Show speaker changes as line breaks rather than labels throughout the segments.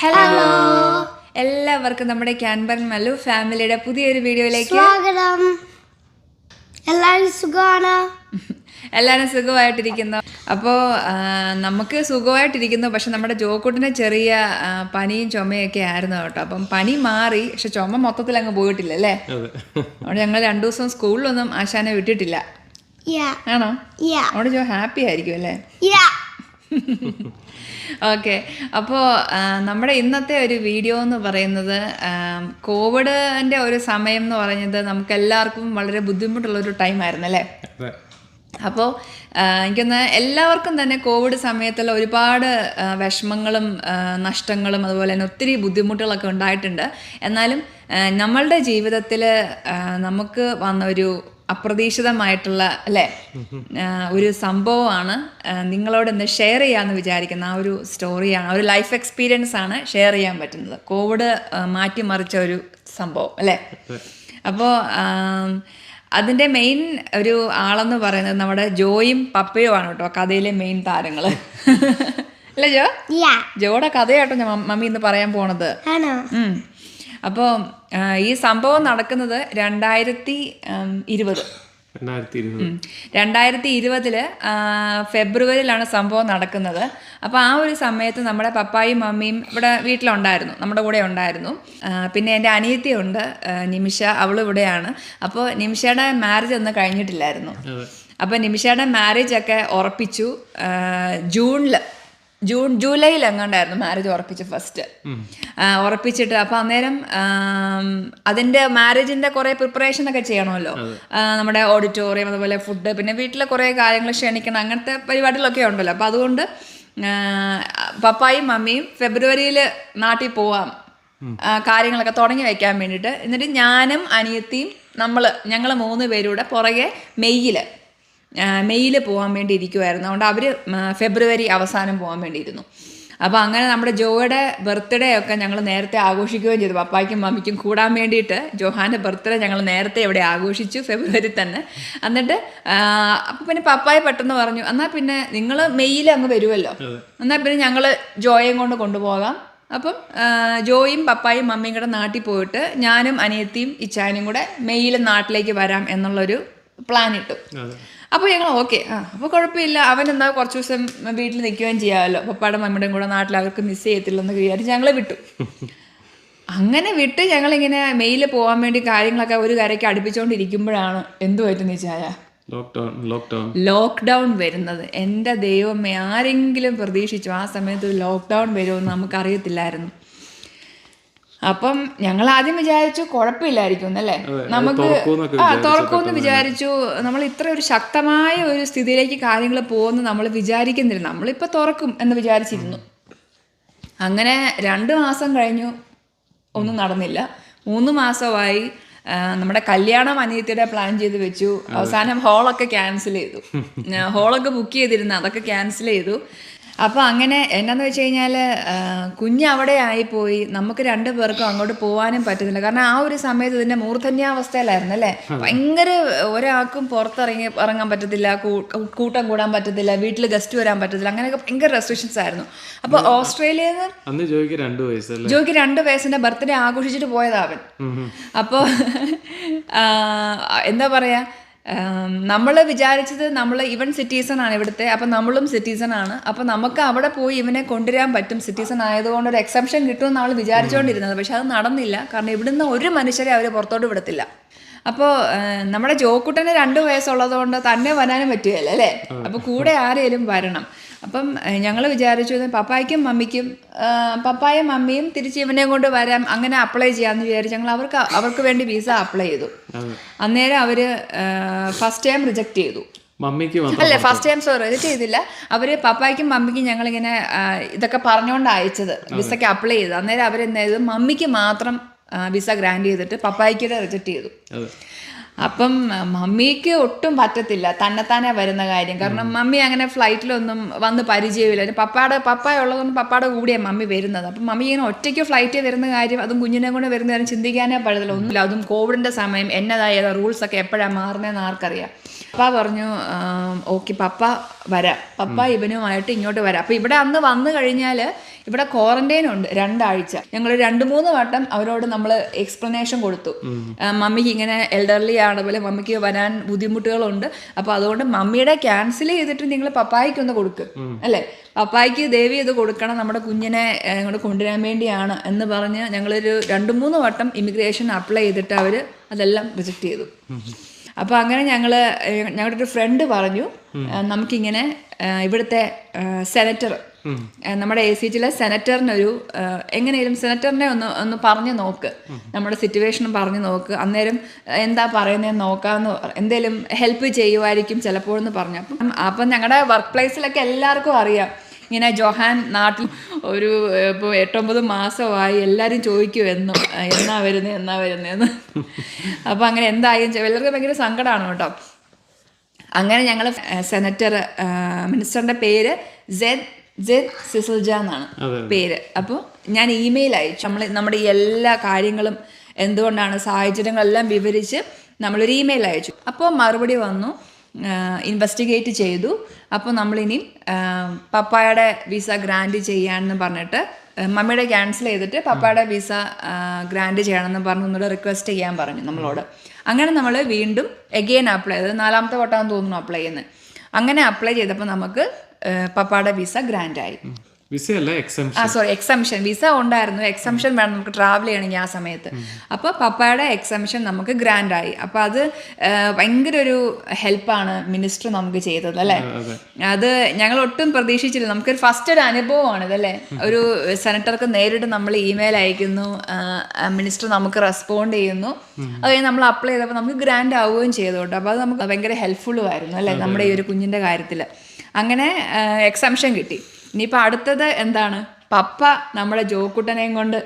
Hello
എല്ലാവർക്കും നമ്മുടെ ക്യാൻബർ മല്ലു ഫാമിലിയുടെ പുതിയൊരു വീഡിയോയിലേക്ക്
സ്വാഗതം. എല്ലാവരും സുഖമാണ്?
എല്ലാവരും സുഖമായിട്ടിരിക്കുന്നു. അപ്പോൾ നമുക്ക് സുഖമായിട്ടിരിക്കുന്നു പക്ഷെ നമ്മുടെ ജോക്കൂട്ടിന് ചെറിയ പനിയും ചുമയൊക്കെ ആയിരുന്നു കേട്ടോ. അപ്പം പനി മാറി പക്ഷെ ചുമ മൊത്തത്തിൽ അങ്ങ് പോയിട്ടില്ല അല്ലേ? അതുകൊണ്ട് ഞങ്ങൾ രണ്ടു ദിവസം സ്കൂളിലൊന്നും ആശാനെ വിട്ടിട്ടില്ല.
യാ
ആണോ?
യാ
അവിടെ ജോ ഹാപ്പി ആയിരിക്കും അല്ലേ?
Yeah
okay. അപ്പോൾ നമ്മുടെ ഇന്നത്തെ ഒരു വീഡിയോ എന്ന് പറയുന്നത് കോവിഡിന്റെ ഒരു സമയം എന്ന് പറയുന്നത് നമുക്ക് എല്ലാവർക്കും വളരെ ബുദ്ധിമുട്ടുള്ള ഒരു ടൈം ആയിരുന്നു അല്ലേ? അപ്പോൾ എനിക്കൊന്ന് എല്ലാവർക്കും തന്നെ കോവിഡ് സമയത്തുള്ള ഒരുപാട് വിഷമങ്ങളും നഷ്ടങ്ങളും അതുപോലെ തന്നെ ഒത്തിരി ബുദ്ധിമുട്ടുകളൊക്കെ ഉണ്ടായിട്ടുണ്ട്. എന്നാലും നമ്മളുടെ ജീവിതത്തിൽ നമുക്ക് വന്ന ഒരു അപ്രതീക്ഷിതമായിട്ടുള്ള അല്ലേ? ഒരു സംഭവമാണ്. നിങ്ങളോട് ഇന്ന് ഷെയർ ചെയ്യാന്ന് വിചാരിക്കുന്ന ആ ഒരു സ്റ്റോറിയാണ് ഒരു ലൈഫ് എക്സ്പീരിയൻസ് ആണ് ഷെയർ ചെയ്യാൻ പറ്റുന്നത്. കോവിഡ് മാറ്റിമറിച്ച ഒരു സംഭവം അല്ലേ? അപ്പോ അതിന്റെ മെയിൻ ഒരു ആളെന്ന് പറയുന്നത് നമ്മുടെ ജോയും പപ്പയോ ആണ് കേട്ടോ കഥയിലെ മെയിൻ താരങ്ങൾ അല്ലേ ജോ? ജോയുടെ കഥയാട്ടോ ഞാൻ മമ്മി ഇന്ന് പറയാൻ പോണത്. അപ്പോൾ ആ, ഈ സംഭവം നടക്കുന്നത് രണ്ടായിരത്തി ഇരുപത്.
രണ്ടായിരത്തി
ഇരുപതിൽ ഫെബ്രുവരിയിലാണ് സംഭവം നടക്കുന്നത്. അപ്പോൾ ആ ഒരു സമയത്ത് നമ്മുടെ പപ്പായും മമ്മിയും ഇവിടെ വീട്ടിലുണ്ടായിരുന്നു. നമ്മുടെ കൂടെ ഉണ്ടായിരുന്നു. പിന്നെ എന്റെ അനിയത്തിയുണ്ട് ഉണ്ട് നിമിഷ. അവളും ഇവിടെയാണ്. അപ്പോൾ നിമിഷയുടെ മാരേജ് ഒന്നും കഴിഞ്ഞിട്ടില്ലായിരുന്നു.
അപ്പൊ
അപ്പോൾ നിമിഷയുടെ മാരേജ് ഒക്കെ ഉറപ്പിച്ചു ജൂണിൽ ജൂൺ ജൂലൈയിൽ എങ്ങാണ്ടായിരുന്നു മാരേജ് ഉറപ്പിച്ച് ഫസ്റ്റ് ഉറപ്പിച്ചിട്ട് അപ്പോൾ അന്നേരം അതിന്റെ അതിന്റെ മാരേജിന്റെ കുറേ പ്രിപ്പറേഷൻ ഒക്കെ ചെയ്യണമല്ലോ. നമ്മുടെ ഓഡിറ്റോറിയം അതുപോലെ ഫുഡ് പിന്നെ വീട്ടിലെ കുറേ കാര്യങ്ങൾ ക്ഷണിക്കണം അങ്ങനത്തെ പരിപാടികളൊക്കെ ഉണ്ടല്ലോ. അപ്പോൾ അതുകൊണ്ട് പപ്പായും മമ്മിയും ഫെബ്രുവരിയിൽ നാട്ടിൽ പോവാം. കാര്യങ്ങളൊക്കെ തുടങ്ങി വെക്കാൻ വേണ്ടിയിട്ട്. എന്നിട്ട് ഞാനും അനിയത്തിയും നമ്മൾ ഞങ്ങൾ മൂന്ന് പേരൂടെ പുറകെ മെയ്യിൽ മെയ്യിൽ പോകാൻ വേണ്ടി ഇരിക്കുമായിരുന്നു അതുകൊണ്ട് അവർ ഫെബ്രുവരി അവസാനം പോകാൻ വേണ്ടിയിരുന്നു. അപ്പോൾ അങ്ങനെ നമ്മുടെ ജോയുടെ ബർത്ത്ഡേ ഒക്കെ ഞങ്ങൾ നേരത്തെ ആഘോഷിക്കുകയും ചെയ്തു. പപ്പായ്ക്കും മമ്മിക്കും കൂടാൻ വേണ്ടിയിട്ട് ജോഹാന്റെ ബർത്ത്ഡേ ഞങ്ങൾ നേരത്തെ ഇവിടെ ആഘോഷിച്ചു ഫെബ്രുവരി തന്നെ. എന്നിട്ട് അപ്പോൾ പിന്നെ പപ്പായ പെട്ടെന്ന് പറഞ്ഞു എന്നാൽ പിന്നെ നിങ്ങൾ മെയ്യിൽ അങ്ങ് വരുമല്ലോ എന്നാൽ പിന്നെ ഞങ്ങൾ ജോയും കൊണ്ട് കൊണ്ടുപോകാം. അപ്പം ജോയും പപ്പായും മമ്മിയും കൂടെ നാട്ടിൽ പോയിട്ട് ഞാനും അനിയത്തിയും ഇച്ചാനും കൂടെ മെയ്യിൽ നാട്ടിലേക്ക് വരാം എന്നുള്ളൊരു പ്ലാൻ ഇട്ടു. അപ്പോൾ ഞങ്ങൾ ഓക്കെ. ആ അപ്പോൾ കുഴപ്പമില്ല. അവൻ എന്താ കുറച്ച് ദിവസം വീട്ടിൽ നിൽക്കുകയും ചെയ്യാമല്ലോ. പപ്പായുടെ മമ്മിയുടെയും കൂടെ നാട്ടിൽ അവർക്ക് മിസ് ചെയ്യത്തില്ലെന്ന് വിചാരിച്ച് ഞങ്ങളെ വിട്ടു. അങ്ങനെ വിട്ട് ഞങ്ങളിങ്ങനെ മെയിൽ പോകാൻ വേണ്ടി കാര്യങ്ങളൊക്കെ ഒരു കരയ്ക്ക് അടുപ്പിച്ചുകൊണ്ടിരിക്കുമ്പോഴാണ് എന്തു പറ്റുന്ന ചായ
ലോക്ക്ഡൗൺ
വരുന്നത്. എന്റെ ദൈവമേ ആരെങ്കിലും പ്രതീക്ഷിച്ചു ആ സമയത്ത് ലോക്ക്ഡൗൺ വരുമെന്ന് നമുക്കറിയത്തില്ലായിരുന്നു. അപ്പം ഞങ്ങൾ ആദ്യം വിചാരിച്ചു കുഴപ്പമില്ലായിരിക്കും
അല്ലേ?
നമുക്ക് ആ തുറക്കുമെന്ന് വിചാരിച്ചു. നമ്മൾ ഇത്ര ഒരു ശക്തമായ ഒരു സ്ഥിതിയിലേക്ക് കാര്യങ്ങൾ പോകുമെന്ന് നമ്മൾ വിചാരിക്കുന്നില്ല. നമ്മളിപ്പോൾ തുറക്കും എന്ന് വിചാരിച്ചിരുന്നു. അങ്ങനെ രണ്ട് മാസം കഴിഞ്ഞു. ഒന്നും നടന്നില്ല. മൂന്ന് മാസമായി നമ്മുടെ കല്യാണം അനിയത്തിയുടെ പ്ലാൻ ചെയ്ത് വെച്ചു. അവസാനം ഹോളൊക്കെ ക്യാൻസൽ ചെയ്തു. ഹോളൊക്കെ ബുക്ക് ചെയ്തിരുന്നു. അതൊക്കെ ക്യാൻസൽ ചെയ്തു. അപ്പോൾ അങ്ങനെ എന്നാന്ന് വെച്ച് കഴിഞ്ഞാൽ കുഞ്ഞ് അവിടെ ആയിപ്പോയി. നമുക്ക് രണ്ടു പേർക്കും അങ്ങോട്ട് പോകാനും പറ്റുന്നില്ല. കാരണം ആ ഒരു സമയത്ത് ഇതിന്റെ മൂർധന്യാവസ്ഥയിലായിരുന്നു അല്ലേ? ഭയങ്കര ഒരാൾക്കും പുറത്തിറങ്ങി ഇറങ്ങാൻ പറ്റത്തില്ല കൂട്ടം കൂടാൻ പറ്റത്തില്ല വീട്ടിൽ ഗസ്റ്റ് വരാൻ പറ്റത്തില്ല അങ്ങനെയൊക്കെ ഭയങ്കര റെസ്ട്രിക്ഷൻസ് ആയിരുന്നു. അപ്പോൾ ഓസ്ട്രേലിയയിൽ നിന്ന്
അന്ന് ജോയിക്ക് രണ്ട് വയസ്സല്ലേ?
ജോയ്ക്ക് രണ്ട് വയസ്സിന്റെ ബർത്ത്ഡേ ആഘോഷിച്ചിട്ട് പോയതാവൻ അപ്പോൾ എന്താ പറയാ നമ്മൾ വിചാരിച്ചത് നമ്മൾ ഇവൻ സിറ്റിസൺ ആണ് ഇവിടുത്തെ അപ്പം നമ്മളും സിറ്റിസൺ ആണ്. അപ്പം നമുക്ക് അവിടെ പോയി ഇവനെ കൊണ്ടുവരാൻ പറ്റും. സിറ്റിസൺ ആയതുകൊണ്ട് ഒരു എക്സെപ്ഷൻ കിട്ടുമെന്ന് നമ്മൾ വിചാരിച്ചുകൊണ്ടിരുന്നത് പക്ഷെ അത് നടന്നില്ല. കാരണം ഇവിടുന്ന് ഒരു മനുഷ്യരെ അവർ പുറത്തോട്ട് വിടത്തില്ല. അപ്പോൾ നമ്മുടെ ജോക്കുട്ടന് രണ്ട് വയസ്സുള്ളതുകൊണ്ട് തന്നെ വരാനും പറ്റുകയല്ലേ അല്ലേ? അപ്പോൾ കൂടെ ആരെയും വരണം. അപ്പം ഞങ്ങൾ വിചാരിച്ചു പപ്പായ്ക്കും മമ്മിക്കും പപ്പായും മമ്മിയും തിരിച്ച് ഇവനെയും കൊണ്ട് വരാം അങ്ങനെ അപ്ലൈ ചെയ്യാമെന്ന് വിചാരിച്ചു ഞങ്ങൾ അവർക്ക് അവർക്ക് വേണ്ടി വിസ അപ്ലൈ ചെയ്തു. അന്നേരം അവർ ഫസ്റ്റ് ടൈം റിജക്റ്റ് ചെയ്തു.
മമ്മിക്ക്
അല്ല ഫസ്റ്റ് ടൈം സോറി റിജക്റ്റ് ചെയ്തില്ല. അവർ പപ്പായ്ക്കും മമ്മിക്കും ഞങ്ങൾ ഇങ്ങനെ ഇതൊക്കെ പറഞ്ഞുകൊണ്ട് അയച്ചത് വിസയ്ക്ക് അപ്ലൈ ചെയ്തു അന്നേരം അവരെന്ത് ചെയ്തു? മമ്മിക്ക് മാത്രം വിസ ഗ്രാൻഡ് ചെയ്തിട്ട് പപ്പായ്ക്കൂടെ റിജക്റ്റ് ചെയ്തു. അപ്പം മമ്മിക്ക് ഒട്ടും പറ്റത്തില്ല. തന്നെത്താനെ വരുന്ന കാര്യം. കാരണം മമ്മി അങ്ങനെ ഫ്ലൈറ്റിലൊന്നും വന്ന് പരിചയമില്ല. പപ്പാടെ പപ്പ ഉള്ളതുകൊണ്ട് പപ്പാടെ കൂടിയാണ് മമ്മി വരുന്നത്. അപ്പം മമ്മി ഇങ്ങനെ ഒറ്റയ്ക്ക് ഫ്ലൈറ്റിൽ വരുന്ന കാര്യം അതും കുഞ്ഞിനെ കൊണ്ട് വരുന്ന കാര്യം ചിന്തിക്കാനേ പറ്റത്തില്ല. ഒന്നുമില്ല. അതും കോവിഡിന്റെ സമയം എന്നതായ റൂൾസ് ഒക്കെ എപ്പോഴാണ് മാറുന്നതെന്ന് ആർക്കറിയാം. പപ്പ പറഞ്ഞു ഓക്കെ പപ്പ വരാം. പപ്പ ഇവനുമായിട്ട് ഇങ്ങോട്ട് വരാം. അപ്പം ഇവിടെ അന്ന് വന്നു കഴിഞ്ഞാൽ ഇവിടെ ക്വാറന്റൈൻ ഉണ്ട് രണ്ടാഴ്ച. ഞങ്ങൾ രണ്ട് മൂന്ന് വട്ടം അവരോട് നമ്മൾ എക്സ്പ്ലനേഷൻ കൊടുത്തു. മമ്മിക്ക് ഇങ്ങനെ എൽഡർലി ആണ് പോലെ മമ്മിക്ക് വരാൻ ബുദ്ധിമുട്ടുകളുണ്ട്. അപ്പോൾ അതുകൊണ്ട് മമ്മിയുടെ ക്യാൻസൽ ചെയ്തിട്ട് നിങ്ങൾ പപ്പായ്ക്ക് ഒന്ന് കൊടുക്ക്. അല്ലേ? പപ്പായ്ക്ക് ദേവി ഇത് കൊടുക്കണം നമ്മുടെ കുഞ്ഞിനെ ഇങ്ങോട്ട് കൊണ്ടുവരാൻ വേണ്ടിയാണ് എന്ന് പറഞ്ഞ് ഞങ്ങളൊരു രണ്ട് മൂന്ന് വട്ടം ഇമിഗ്രേഷൻ അപ്ലൈ ചെയ്തിട്ട് അവർ അതെല്ലാം റിജക്ട് ചെയ്തു. അപ്പോൾ അങ്ങനെ ഞങ്ങൾ ഞങ്ങളുടെ ഒരു ഫ്രണ്ട് പറഞ്ഞു നമുക്കിങ്ങനെ ഇവിടുത്തെ സെനറ്റർ നമ്മുടെ എ സി ജിയിലെ സെനറ്ററിനൊരു എങ്ങനെയും സെനറ്ററിനെ ഒന്ന് ഒന്ന് പറഞ്ഞു നോക്ക്. നമ്മുടെ സിറ്റുവേഷൻ പറഞ്ഞു നോക്ക്. അന്നേരം എന്താ പറയുന്നതെന്ന് നോക്കാമെന്ന് എന്തേലും ഹെൽപ്പ് ചെയ്യുമായിരിക്കും ചിലപ്പോഴെന്ന് പറഞ്ഞു. അപ്പം അപ്പം ഞങ്ങളുടെ വർക്ക് പ്ലേസിലൊക്കെ എല്ലാവർക്കും അറിയാം. ഇങ്ങനെ ജോഹാൻ നാട്ടിൽ ഒരു ഇപ്പോൾ എട്ടൊമ്പത് മാസമായി എല്ലാവരും ചോദിക്കും എന്നും എന്നാ വരുന്നത് എന്നാ വരുന്നതെന്ന് അപ്പോൾ അങ്ങനെ എന്തായാലും എല്ലാവർക്കും ഭയങ്കര സങ്കടമാണ് കേട്ടോ. അങ്ങനെ ഞങ്ങൾ സെനറ്റർ മിനിസ്റ്ററിന്റെ പേര് സെദ് ജെദ് സിസുൽജ എന്നാണ് പേര്. അപ്പോൾ ഞാൻ ഇമെയിൽ അയച്ചു. നമ്മൾ നമ്മുടെ ഈ എല്ലാ കാര്യങ്ങളും എന്തുകൊണ്ടാണ് സാഹചര്യങ്ങളെല്ലാം വിവരിച്ച് നമ്മളൊരു ഇമെയിൽ അയച്ചു. അപ്പോൾ മറുപടി വന്നു. ഇൻവെസ്റ്റിഗേറ്റ് ചെയ്തു. അപ്പോൾ നമ്മളിനി പപ്പായുടെ വിസ ഗ്രാൻഡ് ചെയ്യാമെന്ന് പറഞ്ഞിട്ട് മമ്മിയുടെ ക്യാൻസൽ ചെയ്തിട്ട് പപ്പായുടെ വിസ ഗ്രാൻഡ് ചെയ്യണമെന്ന് പറഞ്ഞ് ഒന്നുകൂടെ റിക്വസ്റ്റ് ചെയ്യാൻ പറഞ്ഞു നമ്മളോട്. അങ്ങനെ നമ്മൾ വീണ്ടും എഗെയിൻ അപ്ലൈ ചെയ്തത് നാലാമത്തെ വട്ടമാണെന്ന് തോന്നുന്നു അപ്ലൈ ചെയ്യുന്നത്. അങ്ങനെ അപ്ലൈ ചെയ്തപ്പോൾ നമുക്ക് പപ്പായുടെ വിസ ഗ്രാൻഡ്
എക്സംഷൻ
ആ സോറി എക്സംഷൻ വിസ ഉണ്ടായിരുന്നു. എക്സംഷൻ വേണം. നമുക്ക് ട്രാവൽ ചെയ്യണമെങ്കിൽ ആ സമയത്ത്. അപ്പോൾ പപ്പായുടെ എക്സംഷൻ നമുക്ക് ഗ്രാൻഡ് ആയി. അപ്പോൾ അത് ഭയങ്കര ഒരു ഹെൽപ്പാണ് മിനിസ്റ്റർ നമുക്ക് ചെയ്തത് അല്ലേ? അത്. ഞങ്ങൾ ഒട്ടും പ്രതീക്ഷിച്ചില്ല. നമുക്കൊരു ഫസ്റ്റ് ഒരു അനുഭവമാണ് ഇതല്ലേ? ഒരു സെനറ്റർക്ക് നേരിട്ട് നമ്മൾ ഇമെയിൽ അയക്കുന്നു. മിനിസ്റ്റർ നമുക്ക് റെസ്പോണ്ട് ചെയ്യുന്നു. അത് നമ്മൾ അപ്ലൈ ചെയ്തപ്പോൾ നമുക്ക് ഗ്രാൻഡ് ആവുകയും ചെയ്തോട്ടെ അപ്പൊ അപ്പോൾ അത് നമുക്ക് ഭയങ്കര ഹെൽപ്ഫുള്ളും ആയിരുന്നു അല്ലേ? നമ്മുടെ ഈ ഒരു കുഞ്ഞിന്റെ കാര്യത്തിൽ അങ്ങനെ എക്സംഷൻ കിട്ടി. ഇനിയിപ്പോൾ അടുത്തത് എന്താണ്? പപ്പ നമ്മളെ ജോക്കുട്ടനെയും കൊണ്ട്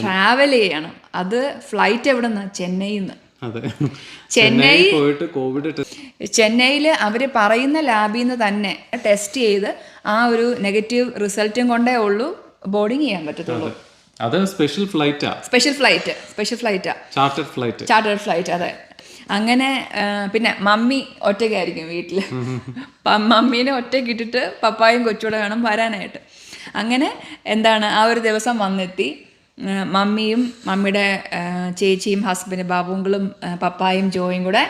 ട്രാവൽ
ചെയ്യണം. അത് ഫ്ലൈറ്റ് എവിടെ നിന്ന് ചെന്നൈയിൽ നിന്ന് ചെന്നൈ
പോയിട്ട് കോവിഡ്
ചെന്നൈയിൽ അവർ പറയുന്ന ലാബിൽ നിന്ന് തന്നെ ടെസ്റ്റ് ചെയ്ത് ആ ഒരു നെഗറ്റീവ് റിസൾട്ടും കൊണ്ടേ ഉള്ളൂ ബോർഡിങ് ചെയ്യാൻ പറ്റത്തുള്ളൂ.
അത്. സ്പെഷ്യൽ ഫ്ലൈറ്റാ
സ്പെഷ്യൽ ഫ്ലൈറ്റ് സ്പെഷ്യൽ ഫ്ലൈറ്റാ
ചാർട്ടർ ഫ്ലൈറ്റ്
ചാർട്ടേഡ് ഫ്ലൈറ്റ് അതെ. അങ്ങനെ പിന്നെ മമ്മി ഒറ്റയ്ക്കായിരിക്കും വീട്ടിൽ മമ്മീനെ ഒറ്റയ്ക്ക് ഇട്ടിട്ട് പപ്പായും കൊച്ചുകൂടെ വേണം വരാനായിട്ട്. അങ്ങനെ എന്താണ് ആ ഒരു ദിവസം വന്നെത്തി. മമ്മിയും മമ്മിയുടെ ചേച്ചിയും ഹസ്ബൻഡ് ബാബുങ്കളും പപ്പായും ജോയും കൂടെ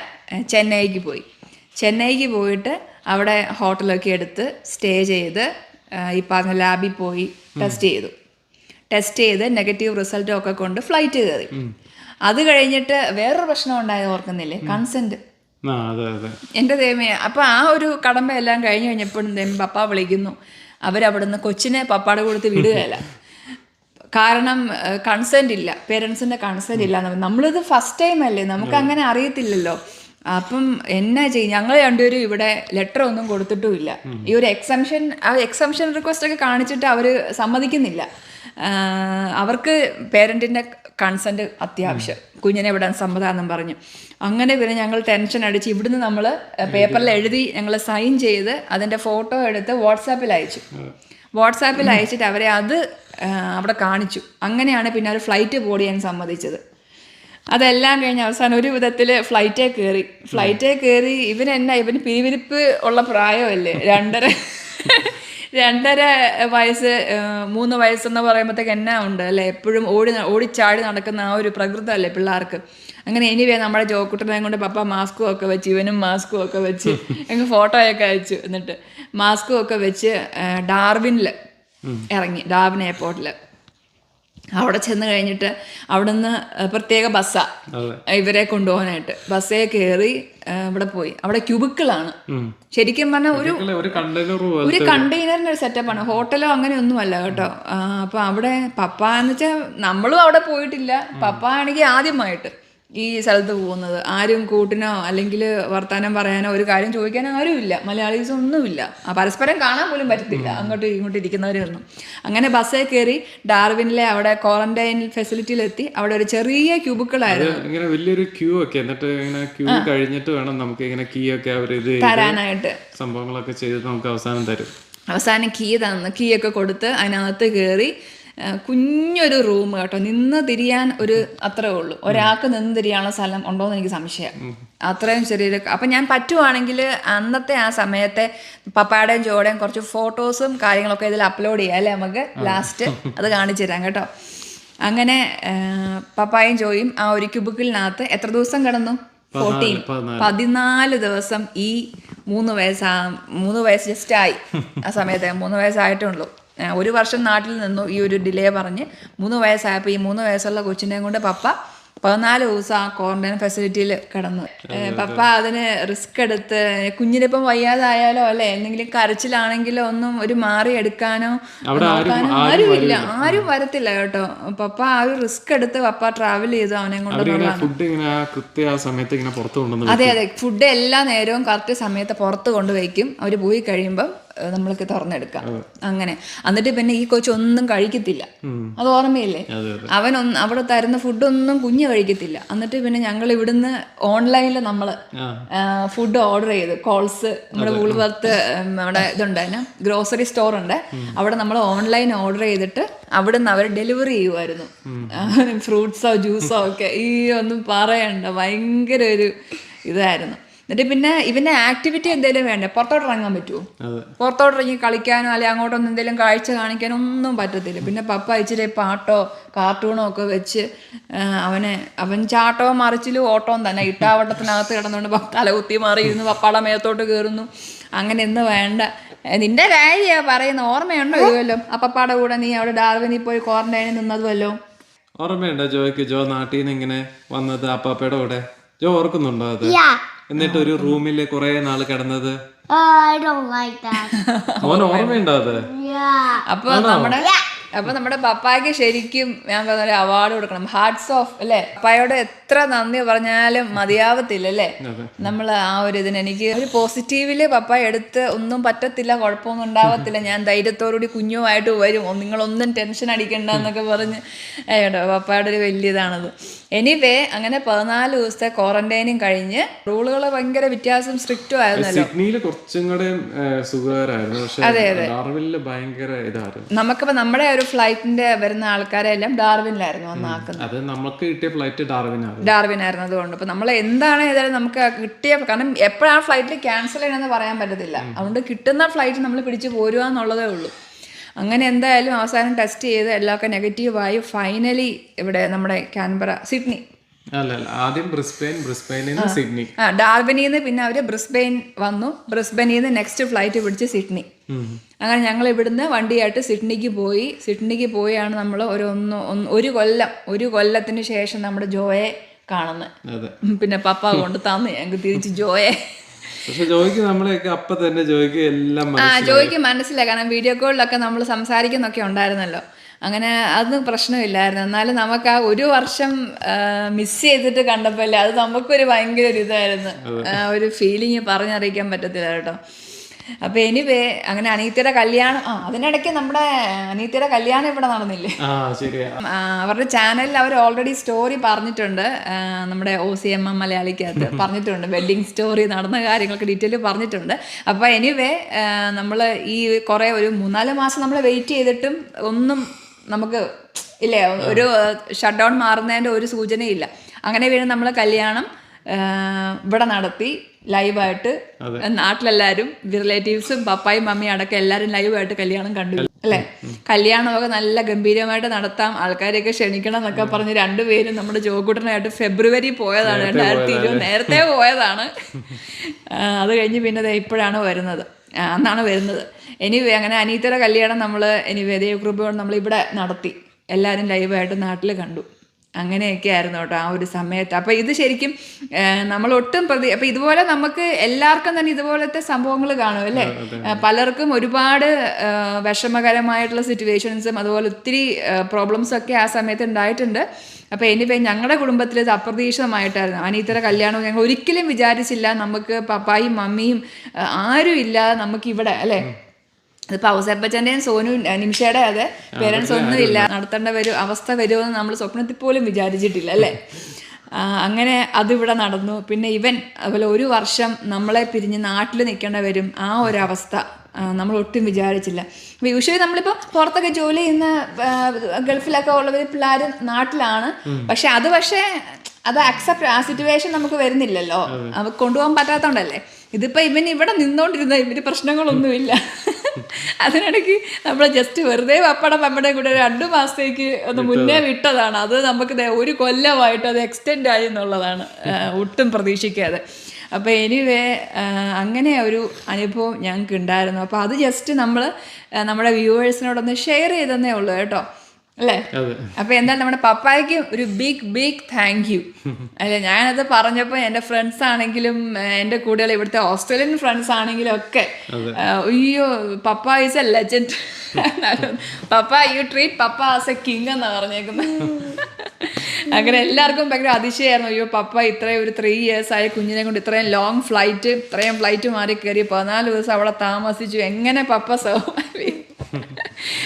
ചെന്നൈക്ക് പോയി. ചെന്നൈക്ക് പോയിട്ട് അവിടെ ഹോട്ടലൊക്കെ എടുത്ത് സ്റ്റേ ചെയ്ത് ഈ പറഞ്ഞ ലാബിൽ പോയി ടെസ്റ്റ് ചെയ്തു. ടെസ്റ്റ് ചെയ്ത് നെഗറ്റീവ് റിസൾട്ടും ഒക്കെ കൊണ്ട് ഫ്ലൈറ്റ് കയറി. അത് കഴിഞ്ഞിട്ട് വേറൊരു പ്രശ്നം ഉണ്ടായത് ഓർക്കുന്നില്ലേ? കൺസെന്റ് എന്റെ ദൈവമേ അപ്പോൾ ആ ഒരു കടമ്പ എല്ലാം കഴിഞ്ഞു കഴിഞ്ഞപ്പോഴും ദൈവം പപ്പ വിളിക്കുന്നു. അവരവിടുന്ന് കൊച്ചിനെ പപ്പാടെ കൊടുത്ത് വിടുകയല്ല. കാരണം കൺസെന്റ് ഇല്ല. പേരൻസിന്റെ കൺസെന്റ് ഇല്ല. നമ്മളിത് ഫസ്റ്റ് ടൈം അല്ലേ? നമുക്ക് അങ്ങനെ അറിയത്തില്ലല്ലോ. അപ്പം എന്നാ ചെയ്യും? ഞങ്ങൾ രണ്ടുപേരും ഇവിടെ ലെറ്റർ ഒന്നും കൊടുത്തിട്ടുമില്ല. ഈ ഒരു എക്സംഷൻ ആ എക്സംഷൻ റിക്വസ്റ്റ് ഒക്കെ കാണിച്ചിട്ട് അവർ സമ്മതിക്കുന്നില്ല. അവർക്ക് പേരന്റിന്റെ കൺസെന്റ് അത്യാവശ്യം. കുഞ്ഞിനെ വിടാൻ സമ്മതമാണെന്നും പറഞ്ഞു. അങ്ങനെ പിന്നെ ഞങ്ങൾ ടെൻഷൻ അടിച്ച് ഇവിടുന്ന് നമ്മൾ പേപ്പറിൽ എഴുതി. ഞങ്ങൾ സൈൻ ചെയ്ത് അതിന്റെ ഫോട്ടോ എടുത്ത് വാട്സാപ്പിൽ അയച്ചു. വാട്സാപ്പിൽ അയച്ചിട്ട് അവരെ അത് അവിടെ കാണിച്ചു. അങ്ങനെയാണ് പിന്നെ അവർ ഫ്ലൈറ്റ് ബോർഡ് ചെയ്യാൻ സമ്മതിച്ചത്. അതെല്ലാം കഴിഞ്ഞ് അവസാനം ഒരു വിധത്തിൽ ഫ്ലൈറ്റേ കയറി ഫ്ലൈറ്റേ കയറി ഇവനെന്നാ ഇവന് പിരിവിരിപ്പ് ഉള്ള പ്രായമല്ലേ? രണ്ടര രണ്ടര വയസ്സ് മൂന്ന് വയസ്സെന്ന് പറയുമ്പോഴത്തേക്ക് എന്നാ ഉണ്ട് അല്ലേ? എപ്പോഴും ഓടി ഓടിച്ചാടി നടക്കുന്ന ആ ഒരു പ്രകൃതമല്ലേ പിള്ളേർക്ക്? അങ്ങനെ എനിവേ നമ്മുടെ ജോക്കുട്ടനെ കൊണ്ട് പപ്പ മാസ്കും ഒക്കെ വെച്ച് ഇവനും മാസ്കും ഒക്കെ വെച്ച് ഞങ്ങൾ ഫോട്ടോയൊക്കെ അയച്ചു. എന്നിട്ട് മാസ്കും ഒക്കെ വെച്ച് ഡാർവിനിൽ ഇറങ്ങി ഡാർവിൻ എയർപോർട്ടിൽ അവിടെ ചെന്ന് കഴിഞ്ഞിട്ട് അവിടുന്ന് പ്രത്യേക
ബസ്സാ
ഇവരെ കൊണ്ടുപോകാനായിട്ട്. ബസ്സേ കയറി ഇവിടെ പോയി. അവിടെ ക്യൂബിക്കിളാണ്. ശരിക്കും പറഞ്ഞാൽ ഒരു
ഒരു
കണ്ടെയ്നറിന്റെ ഒരു സെറ്റപ്പാണ്. ഹോട്ടലോ അങ്ങനെ ഒന്നുമല്ല കേട്ടോ. അപ്പൊ അവിടെ പപ്പ എന്ന് വെച്ചാൽ നമ്മളും അവിടെ പോയിട്ടില്ല. പപ്പ ആണെങ്കിൽ ആദ്യമായിട്ട്. ഈ സ്ഥലത്ത് പോകുന്നത്. ആരും കൂട്ടിനോ അല്ലെങ്കിൽ വർത്താനം പറയാനോ ഒരു കാര്യം ചോദിക്കാനോ ആരുമില്ല മലയാളീസ് ഒന്നുമില്ല. ആ, പരസ്പരം കാണാൻ പോലും പറ്റത്തില്ല. അങ്ങോട്ടും ഇങ്ങോട്ടും ഇരിക്കുന്നവരൊന്നും അങ്ങനെ ബസ്സേ കയറി ഡാർവിനിലെ അവിടെ ക്വാറന്റൈൻ ഫെസിലിറ്റിയിലെത്തി. അവിടെ ഒരു ചെറിയ ക്യൂബുക്കളായിരുന്നു
ഇങ്ങനെ വലിയൊരു ക്യൂ ഒക്കെ. എന്നിട്ട് ഇങ്ങനെ ക്യൂ കഴിഞ്ഞിട്ട് വേണം നമുക്ക് ഇങ്ങനെ കീ ഒക്കെ അവർ ഇത്
തരാനായിട്ട്.
സംഭവങ്ങളൊക്കെ ചെയ്ത് നമുക്ക് അവസാനം തരും.
അവസാനം കീ തന്നു കീ ഒക്കെ കൊടുത്ത് അതിനകത്ത് കയറി കുഞ്ഞൊരു റൂം കേട്ടോ. നിന്ന് തിരിയാൻ ഒരു അത്രേ ഉള്ളൂ. ഒരാൾക്ക് നിന്ന് തിരിയാനുള്ള സ്ഥലം ഉണ്ടോ എന്ന് എനിക്ക് സംശയം. അത്രയും ചെറിയൊരു അപ്പം ഞാൻ പറ്റുവാണെങ്കിൽ അന്നത്തെ ആ സമയത്തെ പപ്പായുടെയും ജോയുടെയും കുറച്ച് ഫോട്ടോസും കാര്യങ്ങളൊക്കെ ഇതിൽ അപ്ലോഡ് ചെയ്യാം അല്ലേ നമുക്ക്? ലാസ്റ്റ് അത് കാണിച്ചു തരാം കേട്ടോ. അങ്ങനെ പപ്പായും ജോയും ആ ഒരു ക്യൂബിക്കിളിനകത്ത് എത്ര ദിവസം കിടന്നു? ഫോർട്ടീൻ
പതിനാല്.
ദിവസം ഈ മൂന്ന് വയസ്സാ മൂന്ന് വയസ്സ് ജസ്റ്റ് ആയി. ആ സമയത്ത് മൂന്ന് വയസ്സായിട്ടുള്ളൂ. ഒരു വർഷം നാട്ടിൽ നിന്നു ഈ ഒരു ഡിലേ പറഞ്ഞ് മൂന്ന് വയസ്സായപ്പോൾ ഈ മൂന്ന് വയസ്സുള്ള കൊച്ചിനെയും കൊണ്ട് പപ്പ പതിനാല് ദിവസം ആ ക്വാറന്റൈൻ ഫെസിലിറ്റിയിൽ കിടന്നു. പപ്പ അതിന് റിസ്ക് എടുത്ത് കുഞ്ഞിനിപ്പം വയ്യാതായാലോ അല്ലെ? എന്തെങ്കിലും കരച്ചിലാണെങ്കിലോ ഒന്നും ഒരു മാറി എടുക്കാനോ നോക്കാനോ
ആരും
ഇല്ല. ആരും വരത്തില്ല കേട്ടോ. പപ്പ ആ ഒരു റിസ്ക് എടുത്ത് പപ്പ ട്രാവൽ ചെയ്തു അവനെ കൊണ്ട് അതെ അതെ. ഫുഡ് എല്ലാ നേരവും കറക്റ്റ് സമയത്ത് പുറത്ത് കൊണ്ടുവയ്ക്കും. അവർ പോയി കഴിയുമ്പോൾ ഏഹ്, നമ്മൾക്ക് തുറന്നെടുക്കാം. അങ്ങനെ. എന്നിട്ട് പിന്നെ ഈ കൊച്ചു ഒന്നും കഴിക്കത്തില്ല. അത് ഓർമ്മയില്ലേ? അവൻ ഒന്ന് അവിടെ തരുന്ന ഫുഡൊന്നും കുഞ്ഞ് കഴിക്കത്തില്ല. എന്നിട്ട് പിന്നെ ഞങ്ങൾ ഇവിടുന്ന് ഓൺലൈനിൽ നമ്മൾ ഫുഡ് ഓർഡർ ചെയ്ത്. കോൾസ് നമ്മുടെ വൂൾവർത്ത് അവിടെ ഇതുണ്ട് ഗ്രോസറി സ്റ്റോർ ഉണ്ട്. അവിടെ നമ്മൾ ഓൺലൈൻ ഓർഡർ ചെയ്തിട്ട് അവിടെ നിന്ന് അവർ ഡെലിവറി ചെയ്യുമായിരുന്നു ഫ്രൂട്ട്സോ ജ്യൂസോ ഒക്കെ ഈ ഒന്നും പറയണ്ട. ഭയങ്കര ഒരു ഇതായിരുന്നു. എന്നിട്ട് പിന്നെ ഇവന്റെ ആക്ടിവിറ്റി എന്തെങ്കിലും വേണ്ടേ? പുറത്തോട്ട് ഇറങ്ങാൻ പറ്റുമോ
അതെ.
പുറത്തോട്ട് ഇറങ്ങി കളിക്കാനോ അല്ലെങ്കിൽ അങ്ങോട്ടൊന്നും എന്തെങ്കിലും കാഴ്ച കാണിക്കാനോ ഒന്നും പറ്റത്തില്ല. പിന്നെ പപ്പ ഇച്ചിരി പാട്ടോ കാർട്ടൂണോ ഒക്കെ വെച്ച് അവനെ അവൻ ചാട്ടോ മറിച്ചിലും ഓട്ടോ തന്നെ. ഇട്ടാവട്ടത്തിനകത്ത് കിടന്നുകൊണ്ട് പപ്പ തലകുത്തി മാറിയിരുന്നു പപ്പാളെ മേത്തോട്ട് കയറുന്നു അങ്ങനെ എന്ന് വേണ്ട. നിന്റെ കാര്യ പറയുന്ന ഓർമ്മയുണ്ടോ? ഇതുവല്ലോ. അപ്പപ്പാടെ കൂടെ നീ അവിടെ ഡാർവിനിൽ പോയി ക്വാറന്റൈനിൽ നിന്നതുമല്ലോ
ഓർമ്മയുണ്ടോ ജോയ്ക്ക്? ജോ നാട്ടിൽ നിന്ന് ഇങ്ങനെ വന്നത് അപ്പാപ്പയുടെ കൂടെ? ജോ ഓർക്കുന്നുണ്ടോ അത്. എന്നിട്ട് ഒരു റൂമിൽ കുറെ നാൾ കിടന്നത്?
I don't like that.
മോൻ ഓർമ്മയുണ്ടോ അത്?
Yeah.
അപ്പൊ നമ്മുടെ അപ്പൊ നമ്മുടെ പപ്പായ്ക്ക് ശരിക്കും ഞാൻ പറഞ്ഞ അവാർഡ് കൊടുക്കണം. ഹാർട്സ് ഓഫ് അല്ലെ? പപ്പായോട് എത്ര നന്ദി പറഞ്ഞാലും മതിയാവത്തില്ല അല്ലേ? നമ്മൾ ആ ഒരു ഇതിന് എനിക്ക് ഒരു പോസിറ്റീവിൽ പപ്പ എടുത്ത് ഒന്നും പറ്റത്തില്ല കുഴപ്പമൊന്നും ഉണ്ടാവത്തില്ല. ഞാൻ ധൈര്യത്തോടുകൂടി കുഞ്ഞുമായിട്ട് വരും. ഒ- നിങ്ങളൊന്നും ടെൻഷൻ അടിക്കണ്ട എന്നൊക്കെ പറഞ്ഞ്. ഏട്ടോ പപ്പായുടെ ഒരു വലിയ ഇതാണത് എനിവേ അങ്ങനെ പതിനാല് ദിവസത്തെ ക്വാറന്റൈനും കഴിഞ്ഞ് റൂളുകൾ ഭയങ്കര വ്യത്യാസം സ്ട്രിക്റ്റും ആയിരുന്നല്ലോ.
സിഡ്നിയിൽ കുറച്ചും കൂടെ സുഖകരമായിരുന്നു പക്ഷേ ഭയങ്കര ഇതായിരുന്നു.
നമുക്കിപ്പോ നമ്മുടെ ഒരു ഫ്ലൈറ്റിന്റെ വരുന്ന ആൾക്കാരെ എല്ലാം ഡാർവിനിലായിരുന്നു വന്നാക്കുന്നത്
അത് നമുക്ക് കിട്ടിയ ഫ്ലൈറ്റ് ഡാർവിനായിരുന്നു.
ഡാർവിൻ ആയിരുന്നു അതുകൊണ്ട്. അപ്പൊ നമ്മൾ എന്താണ് ഏതായാലും നമുക്ക് കിട്ടിയ കാരണം എപ്പോഴാണ് ഫ്ലൈറ്റിൽ ക്യാൻസൽ ചെയ്യണമെന്ന് പറയാൻ പറ്റത്തില്ല. അതുകൊണ്ട് കിട്ടുന്ന ഫ്ലൈറ്റ് നമ്മൾ പിടിച്ചു പോരുക എന്നുള്ളതേ ഉള്ളൂ. അങ്ങനെ എന്തായാലും അവസാനം ടെസ്റ്റ് ചെയ്ത് എല്ലാവർക്കും നെഗറ്റീവായി ഫൈനലി ഇവിടെ നമ്മുടെ കാൻബറ സിഡ്നി.
ആദ്യം ബ്രിസ്ബെയിൻ ബ്രിസ്ബെയിനിൽ നിന്ന് സിഡ്നി.
ആ ഡാർബനിൽ നിന്ന് പിന്നെ അവർ ബ്രിസ്ബെയിൻ വന്നു. ബ്രിസ്ബനിൽ നിന്ന് നെക്സ്റ്റ് ഫ്ലൈറ്റ് പിടിച്ച് സിഡ്നി. അങ്ങനെ ഞങ്ങൾ ഇവിടുന്ന് വണ്ടിയായിട്ട് സിഡ്നിക്ക് പോയി. സിഡ്നിക്ക് പോയാണ് നമ്മൾ ഒരു ഒന്ന് ഒരു കൊല്ലം ഒരു കൊല്ലത്തിന് ശേഷം നമ്മുടെ ജോയെ കാണുന്നത്. പിന്നെ പപ്പ കൊണ്ട് തന്നു ഞങ്ങൾക്ക് തിരിച്ച് ജോയെ.
പക്ഷെ ജോയ്ക്ക് നമ്മളെയൊക്കെ അപ്പൊ തന്നെ ജോയ്ക്ക് എല്ലാം
ആ
മനസ്സിലായി.
ജോയ്ക്ക് മനസ്സിലായി. കാരണം വീഡിയോ കോളിലൊക്കെ നമ്മൾ സംസാരിക്കുന്നൊക്കെ ഉണ്ടായിരുന്നല്ലോ. അങ്ങനെ അതൊന്നും പ്രശ്നമില്ലായിരുന്നു. എന്നാലും നമുക്ക് ആ ഒരു വർഷം മിസ് ചെയ്തിട്ട് കണ്ടപ്പോഴല്ലേ അത് നമുക്കൊരു ഭയങ്കര ഒരു ഇതായിരുന്നു. ഒരു ഫീലിംഗ് പറഞ്ഞറിയിക്കാൻ പറ്റത്തില്ല കേട്ടോ. അപ്പൊ എനിവേ അങ്ങനെ അനീത്തിയുടെ കല്യാണം ആ അതിനിടയ്ക്ക് നമ്മുടെ അനീത്തിയുടെ കല്യാണം ഇവിടെ നടന്നില്ലേ? അവരുടെ ചാനലിൽ അവർ ഓൾറെഡി സ്റ്റോറി പറഞ്ഞിട്ടുണ്ട്. നമ്മുടെ ഒ സി എം എം മലയാളിക്കകത്ത് പറഞ്ഞിട്ടുണ്ട്. വെഡ്ഡിങ് സ്റ്റോറി നടന്ന കാര്യങ്ങളൊക്കെ ഡീറ്റെയിൽ പറഞ്ഞിട്ടുണ്ട്. അപ്പൊ എനിവേ നമ്മൾ ഈ കുറെ ഒരു മൂന്നാൽ മാസം നമ്മൾ വെയിറ്റ് ചെയ്തിട്ടും ഒന്നും നമുക്ക് ഇല്ലേ ഒരു ഷട്ട് ഡൗൺ മാറുന്നതിന്റെ ഒരു സൂചനയില്ല. അങ്ങനെ വീണ്ടും നമ്മൾ കല്യാണം ഇവിടെ നടത്തി. ലൈവായിട്ട് നാട്ടിലെല്ലാവരും റിലേറ്റീവ്സും പപ്പായും മമ്മിയും അടക്കം എല്ലാവരും ലൈവായിട്ട് കല്യാണം കണ്ടു. അല്ലേ? കല്യാണമൊക്കെ നല്ല ഗംഭീരമായിട്ട് നടത്താം. ആൾക്കാരെയൊക്കെ ക്ഷണിക്കണം എന്നൊക്കെ പറഞ്ഞ് രണ്ടുപേരും നമ്മുടെ ജോക്കുട്ടനായിട്ട് ഫെബ്രുവരി പോയതാണ്. രണ്ടായിരത്തി ഇരുപത് നേരത്തെ പോയതാണ്. അത് കഴിഞ്ഞ് പിന്നെ ഇപ്പോഴാണ് വരുന്നത്. അന്നാണ് വരുന്നത്. എനിവേ അങ്ങനെ അനീത്തയുടെ കല്യാണം നമ്മൾ എനിവേ ദേവകൃപയോട് നമ്മൾ ഇവിടെ നടത്തി. എല്ലാവരും ലൈവായിട്ട് നാട്ടിൽ കണ്ടു. അങ്ങനെയൊക്കെ ആയിരുന്നു കേട്ടോ ആ ഒരു സമയത്ത്. അപ്പോൾ ഇത് ശരിക്കും നമ്മൾ ഒട്ടും പ്രതി അപ്പോൾ ഇതുപോലെ നമുക്ക് എല്ലാവർക്കും തന്നെ ഇതുപോലത്തെ സംഭവങ്ങൾ കാണും അല്ലേ? പലർക്കും ഒരുപാട് വിഷമകരമായിട്ടുള്ള സിറ്റുവേഷൻസും അതുപോലെ ഒത്തിരി പ്രോബ്ലംസ് ഒക്കെ ആ സമയത്ത് ഉണ്ടായിട്ടുണ്ട്. അപ്പോൾ എനിവേ ഞങ്ങളുടെ കുടുംബത്തിൽ ഇത് അപ്രതീക്ഷിതമായിട്ടായിരുന്നു. അനീത്തയുടെ കല്യാണം ഞങ്ങൾ ഒരിക്കലും വിചാരിച്ചില്ല നമുക്ക് പപ്പായും മമ്മിയും ആരും ഇല്ലാതെ നമുക്കിവിടെ അല്ലേ? ഇതിപ്പോൾ ഔസേപ്പച്ചന്റെയും സോനു നിമിഷയുടെ അതെ പേരൻസ് ഒന്നും ഇല്ല. നടത്തേണ്ട വരും അവസ്ഥ വരുമെന്ന് നമ്മൾ സ്വപ്നത്തിൽ പോലും വിചാരിച്ചിട്ടില്ല അല്ലേ? അങ്ങനെ അതിവിടെ നടന്നു. പിന്നെ ഇവൻ അതുപോലെ ഒരു വർഷം നമ്മളെ പിരിഞ്ഞ് നാട്ടിൽ നിൽക്കേണ്ട വരും. ആ ഒരു അവസ്ഥ നമ്മൾ ഒട്ടും വിചാരിച്ചില്ല. അപ്പോൾ യൂഷ്വലി നമ്മളിപ്പോൾ പുറത്തൊക്കെ ജോലി ചെയ്യുന്ന ഗൾഫിലൊക്കെ ഉള്ളവർ പിള്ളേർ നാട്ടിലാണ്. പക്ഷെ അത് പക്ഷേ അത് അക്സെപ്റ്റ് ആ സിറ്റുവേഷൻ നമുക്ക് വരുന്നില്ലല്ലോ. അത്. കൊണ്ടുപോകാൻ പറ്റാത്തതുകൊണ്ടല്ലേ ഇതിപ്പോൾ ഇവൻ ഇവിടെ നിന്നോണ്ടിരുന്ന ഇവന് പ്രശ്നങ്ങളൊന്നുമില്ല. അതിനിടയ്ക്ക് നമ്മൾ ജസ്റ്റ് വെറുതെ പപ്പടം നമ്മുടെ കൂടെ രണ്ടു മാസത്തേക്ക് ഒന്ന് മുന്നേ വിട്ടതാണ്. അത് നമുക്ക് ഒരു കൊല്ലമായിട്ട് അത് എക്സ്റ്റെൻഡ് ആയി എന്നുള്ളതാണ് ഒട്ടും പ്രതീക്ഷിക്കാതെ. അപ്പോൾ എനിവേ അങ്ങനെ ഒരു അനുഭവം ഞങ്ങൾക്ക് ഉണ്ടായിരുന്നു അപ്പോൾ അത് ജസ്റ്റ് നമ്മൾ നമ്മുടെ വ്യൂവേഴ്സിനോടൊന്ന് ഷെയർ ചെയ്തെന്നേ ഉള്ളൂ കേട്ടോ. അല്ലേ? അപ്പൊ എന്താ നമ്മുടെ പപ്പായ്ക്ക് ഒരു ബിഗ് ബിഗ് താങ്ക് യു അല്ലെ ഞാനത് പറഞ്ഞപ്പോൾ എന്റെ ഫ്രണ്ട്സ് ആണെങ്കിലും എന്റെ എന്റെ കൂടെയുള്ള ഇവിടുത്തെ ഓസ്ട്രേലിയൻ ഫ്രണ്ട്സ് ആണെങ്കിലും ഒക്കെ അയ്യോ papa is a legend papa you treat papa as a king എന്നാ പറഞ്ഞേക്കുന്നത് അങ്ങനെ എല്ലാവർക്കും ഭയങ്കര അതിശയമായിരുന്നു അയ്യോ പപ്പ ഇത്രയും ഒരു ത്രീ ഇയേഴ്സ് ആയ കുഞ്ഞിനെ കൊണ്ട് ഇത്രയും ലോങ് ഫ്ലൈറ്റ് ഇത്രയും ഫ്ലൈറ്റ് മാറി കയറി പതിനാല് ദിവസം അവിടെ താമസിച്ചു. എങ്ങനെ പപ്പ സർവൈവ്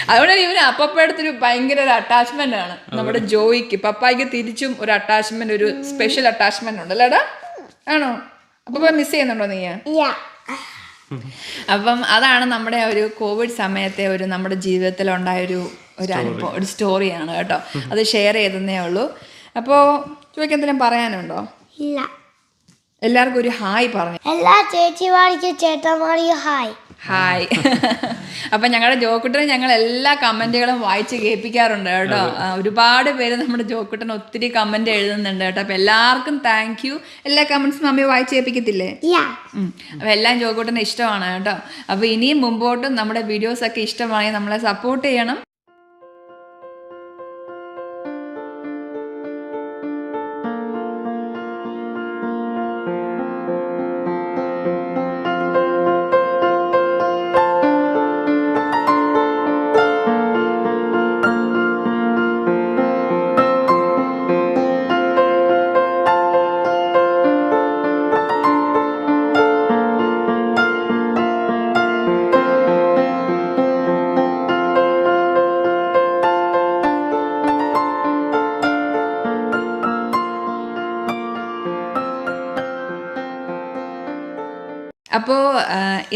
അതുകൊണ്ട് ഇവന് ഒരു ഭയങ്കര ഒരു അറ്റാച്ച്മെന്റ് ആണ്. നമ്മുടെ ജോയിക്ക്. പപ്പായ്ക്ക് തിരിച്ചും ഒരു അറ്റാച്ച്മെന്റ് ഒരു സ്പെഷ്യൽ അറ്റാച്ച്മെന്റ് ഉണ്ട്. അല്ലേടാ? ആണോ? അപ്പൊ മിസ് ചെയ്യുന്നുണ്ടോ നീ? അപ്പം അതാണ് നമ്മുടെ ഒരു കോവിഡ് സമയത്തെ ഒരു നമ്മുടെ ജീവിതത്തിൽ ഉണ്ടായ ഒരു ഒരു അനുഭവം ഒരു സ്റ്റോറിയാണ് കേട്ടോ. അത് ഷെയർ ചെയ്തതേ ഉള്ളൂ. അപ്പോൾ ചോയ്ക്ക് എന്തെങ്കിലും പറയാനുണ്ടോ?
ഇല്ല.
എല്ലാവർക്കും ഒരു ഹായ് പറഞ്ഞു.
എല്ലാ ചേച്ചിമാർക്കും ചേട്ടന്മാർക്കും ഹായ്
ഹായ്. അപ്പം ഞങ്ങളുടെ ജോക്കുട്ടനെ ഞങ്ങൾ എല്ലാ കമന്റുകളും വായിച്ച് കേൾപ്പിക്കാറുണ്ട് കേട്ടോ. ഒരുപാട് പേര് നമ്മുടെ ജോക്കുട്ടൻ ഒത്തിരി കമന്റ് എഴുതുന്നുണ്ട് കേട്ടോ. അപ്പം എല്ലാവർക്കും താങ്ക് യു എല്ലാ കമന്റ്സും അമ്മയെ വായിച്ച് കേൾപ്പിക്കത്തില്ലേ? അപ്പൊ അപ്പോൾ എല്ലാം ജോക്കുട്ടന് ഇഷ്ടമാണ് കേട്ടോ. അപ്പോൾ ഇനിയും മുമ്പോട്ടും നമ്മുടെ വീഡിയോസ് ഒക്കെ ഇഷ്ടമാണെങ്കിൽ നമ്മളെ സപ്പോർട്ട് ചെയ്യണം. അപ്പോൾ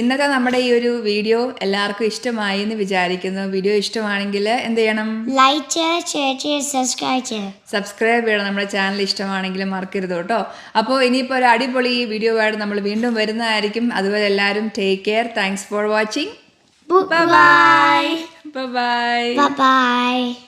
ഇന്നത്തെ നമ്മുടെ ഈ ഒരു വീഡിയോ എല്ലാവർക്കും ഇഷ്ടമായി എന്ന് വിചാരിക്കുന്നു. വീഡിയോ ഇഷ്ടമാണെങ്കിൽ എന്ത് ചെയ്യണം?
ലൈക്ക് ചെയ്യുക സബ്സ്ക്രൈബ് ചെയ്യുക
സബ്സ്ക്രൈബ് ചെയ്യണം. നമ്മുടെ ചാനൽ ഇഷ്ടമാണെങ്കിൽ മറക്കരുത് കേട്ടോ. അപ്പോൾ ഇനിയിപ്പോൾ ഒരു അടിപൊളി ഈ വീഡിയോ ആയിട്ട് നമ്മൾ വീണ്ടും വരുന്നതായിരിക്കും. അതുപോലെ എല്ലാവരും take care thanks for watching
bye
bye bye
bye